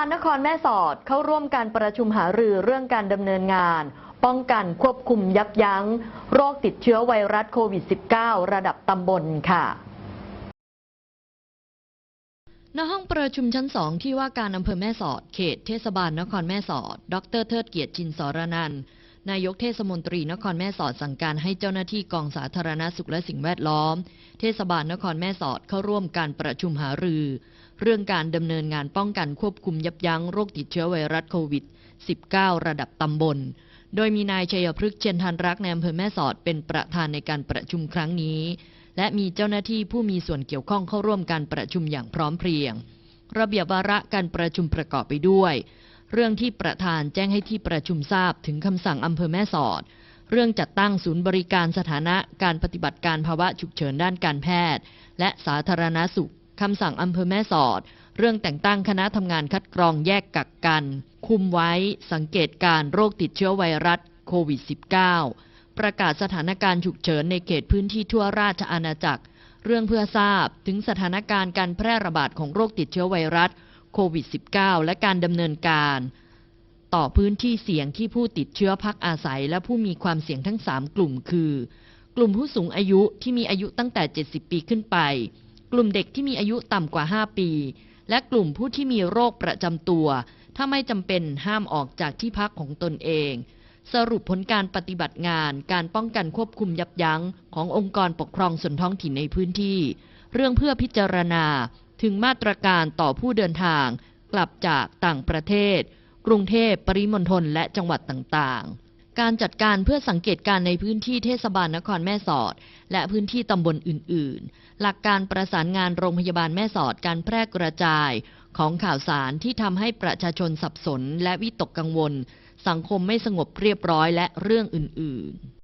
าลนครแม่สอดเข้าร่วมการประชุมหารือเรื่องการดำเนินงาน ป้องกันควบคุมยับยั้ง โรคติดเชื้อไวรัสโควิด -19 ระดับตำบลค่ะณห้องประชุมชั้นสองที่ว่าการอำเภอแม่สอด เขตเทศบาลนครแม่สอด ดรเทิดเกียรติชินสรนันท์ นายกเทศมนตรีนครแม่สอดสั่งการให้เจ้าหน้าที่กองสาธารณสุขและสิ่งแวดล้อม เทศบาลนครแม่สอดเข้าร่วมการประชุมหารือ เรื่องการดำเนินงานป้องกันควบคุมยับยั้งโรคติดเชื้อไวรัสโควิด 19 ระดับตำบล โดยมีนายชัยพฤกษ์เชียนทันรักในอำเภอแม่สอดเป็นประธานในการประชุมครั้งนี้ และมีเจ้าหน้าที่ผู้มีส่วนเกี่ยวข้องเข้าร่วมการประชุมอย่างพร้อมเพรียง ระเบียบวาระการประชุมประกอบไปด้วย เรื่องที่ประธานแจ้งให้ที่ประชุมทราบถึงคำสั่งอำเภอแม่สอด เรื่องจัดตั้งศูนย์บริการสถานะการปฏิบัติการภาวะฉุกเฉินด้านการแพทย์ และสาธารณสุขคำสั่งอำเภอแม่สอด เรื่องแต่งตั้งคณะทำงานคัดกรองแยกกักกัน คุมไว้สังเกตการโรคติดเชื้อไวรัสโควิด -19 ประกาศสถานการณ์ฉุกเฉินในเขตพื้นที่ทั่วราชอาณาจักร เรื่องเพื่อทราบถึงสถานการณ์การแพร่ระบาดของโรคติดเชื้อไวรัส โควิด -19 และการดำเนินการ ต่อพื้นที่เสี่ยงที่ผู้ติดเชื้อพักอาศัย และผู้มีความเสี่ยงทั้ง 3 กลุ่มคือ กลุ่มผู้สูงอายุที่มีอายุตั้งแต่ 70 ปีขึ้นไป กลุ่มเด็กที่มีอายุต่ำกว่า 5 ปี และกลุ่มผู้ที่มีโรคประจำตัว ถ้าไม่จำเป็นห้ามออกจากที่พักของตนเองสรุปผลการปฏิบัติงาน การป้องกันควบคุมยับยั้งขององค์กรปกครองส่วนท้องถิ่นในพื้นที่ เรื่องเพื่อพิจารณา ถึงมาตรการต่อผู้เดินทางกลับจากต่างประเทศ กรุงเทพปริมณฑลและจังหวัดต่างๆ การจัดการเพื่อสังเกตการณ์ในพื้นที่เทศบาลนครแม่สอด และพื้นที่ตำบลอื่น ๆ หลักการประสานงานโรงพยาบาลแม่สอดการแพร่กระจายของข่าวสารที่ทำให้ประชาชนสับสนและวิตกกังวล สังคมไม่สงบเรียบร้อยและเรื่องอื่น ๆ